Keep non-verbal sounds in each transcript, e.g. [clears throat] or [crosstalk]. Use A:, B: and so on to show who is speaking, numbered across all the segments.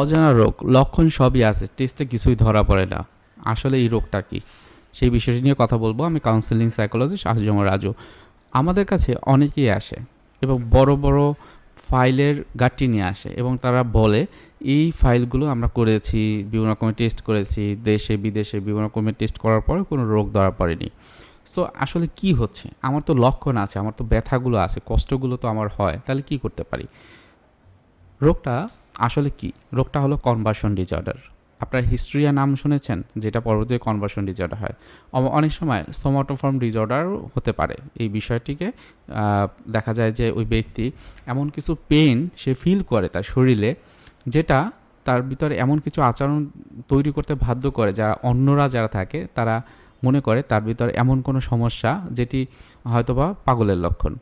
A: অজানা রোগ, লক্ষণ সবই আছে টেস্টে কিছুই ধরা পড়ে না। আসলে এই রোগটা কি? সেই বিষয়টি নিয়ে কথা বলব। আমি কাউন্সিলিং সাইকোলজিস্ট আসজম রাজু। আমাদের কাছে অনেকেই আসে এবং বড় বড় ফাইলের গাঁটটি নিয়ে আসে এবং তারা বলে, এই ফাইলগুলো আমরা করেছি, বিভিন্ন রকমের টেস্ট করেছি, দেশে, বিদেশে বিভিন্ন রকমের টেস্ট করার পরে কোনো রোগ ধরা পড়েনি। সো আসলে কি হচ্ছে? আমার তো লক্ষণ আছে, আমার তো ব্যথাগুলো আছে, কষ্টগুলো তো আমার হয়, তাহলে কি করতে পারি? রোগটা আসলে কি? রোগটা হলো কনভার্সন ডিজঅর্ডার আপনার হিস্ট্রিয়া নাম শুনেছেন? যেটা পরবর্তীতে কনভার্সন ডিজঅর্ডার হয়। অনেক সময় সোমাটোফর্ম ডিজঅর্ডার হতে পারে। এই বিষয়টিকে দেখা যায় যে ওই ব্যক্তি এমন কিছু পেন সে ফিল করে তার শরীরে, যেটা তার ভিতরে এমন কিছু আচরণ তৈরি করতে বাধ্য করে। যারা অন্যরা যারা থাকে, তারা মনে করে তার ভিতরে এমন কোনো সমস্যা যেটি হয়তোবা পাগলের লক্ষণ।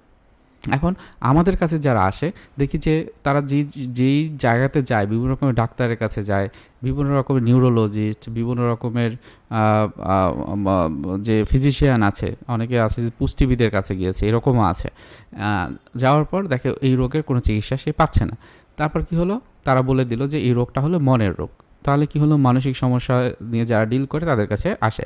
A: এখন আমাদের কাছে যারা আসে, দেখি যে তারা যে যেই জায়গাতে যায়, বিভিন্ন রকমের ডাক্তারের কাছে যায়, বিভিন্ন রকমের নিউরোলজিস্ট বিভিন্ন রকমের যে ফিজিশিয়ান আছে, অনেকে আছে যে পুষ্টিবিদের কাছে গিয়েছে, এরকমও আছে। যাওয়ার পর দেখে এই রোগের কোনো চিকিৎসা সে পাচ্ছে না। তারপর কি হলো? তারা বলে দিল যে এই রোগটা হলো মনের রোগ। তাহলে কি হলো? মানসিক সমস্যা নিয়ে যারা ডিল করে তাদের কাছে আসে।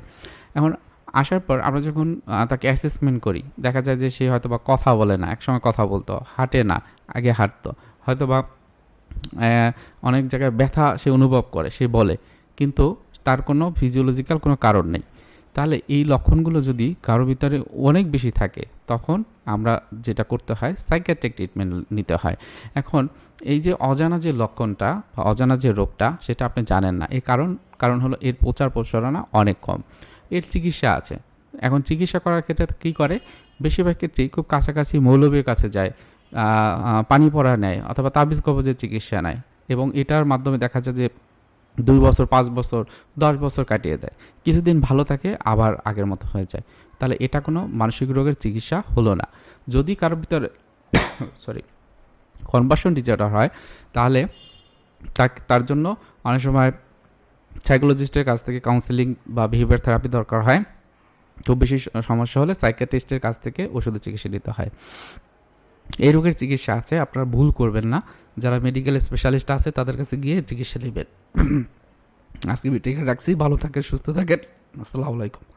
A: এখন আসার পর আমরা যখন তাকে অ্যাসেসমেন্ট করি, দেখা যায় যে সে হয়তো বা কথা বলে না একসময় কথা বলতো, হাঁটে না, আগে হাঁটতো। হয়তো বা অনেক জায়গায় ব্যথা সে অনুভব করে, সে বলে, কিন্তু তার কোনো ফিজিওলজিক্যাল কোনো কারণ নেই। তাহলে এই লক্ষণগুলো যদি কারোর ভিতরে অনেক বেশি থাকে, তখন আমরা যেটা করতে হয় সাইকিয়াট্রিক ট্রিটমেন্ট নিতে হয়। এখন, এই যে অজানা যে লক্ষণটা বা অজানা যে রোগটা, সেটা আপনি জানেন না। এর কারণ কারণ হলো এর প্রচার প্রচারণা অনেক কম। এর চিকিৎসা আছে। এখন চিকিৎসা করার ক্ষেত্রে কী করে? বেশিরভাগ ক্ষেত্রেই খুব কাছাকাছি মৌলবীর কাছে যায় পানি পড়া নেয় অথবা তাবিজ কবজের চিকিৎসা নেয় এবং এটার মাধ্যমে দেখা যায় যে দুই বছর, পাঁচ বছর, দশ বছর কাটিয়ে দেয়। কিছুদিন ভালো থাকে, আবার আগের মতো হয়ে যায়। তাহলে এটা কোনো মানসিক রোগের চিকিৎসা হলো না। যদি কারোর ভিতরে সরি কনভার্সন ডিজঅর্ডার হয়, তাহলে তার জন্য অনেক সময় সাইকোলজিস্টের কাছ থেকে কাউন্সিলিং বা বিহেভিয়ার থেরাপি দরকার হয়। খুব বেশি সমস্যা হলে সাইকিয়াট্রিস্টের কাছ থেকে ওষুধের চিকিৎসা নিতে হয়। এই রোগের চিকিৎসা আছে, আপনারা ভুল করবেন না। যারা মেডিকেল স্পেশালিস্ট আছে, তাদের কাছে গিয়ে চিকিৎসা নেবেন। [clears throat] আজকে মিটিংয়ে রাখছি। ভালো থাকেন, সুস্থ থাকেন। আসসালামু আলাইকুম।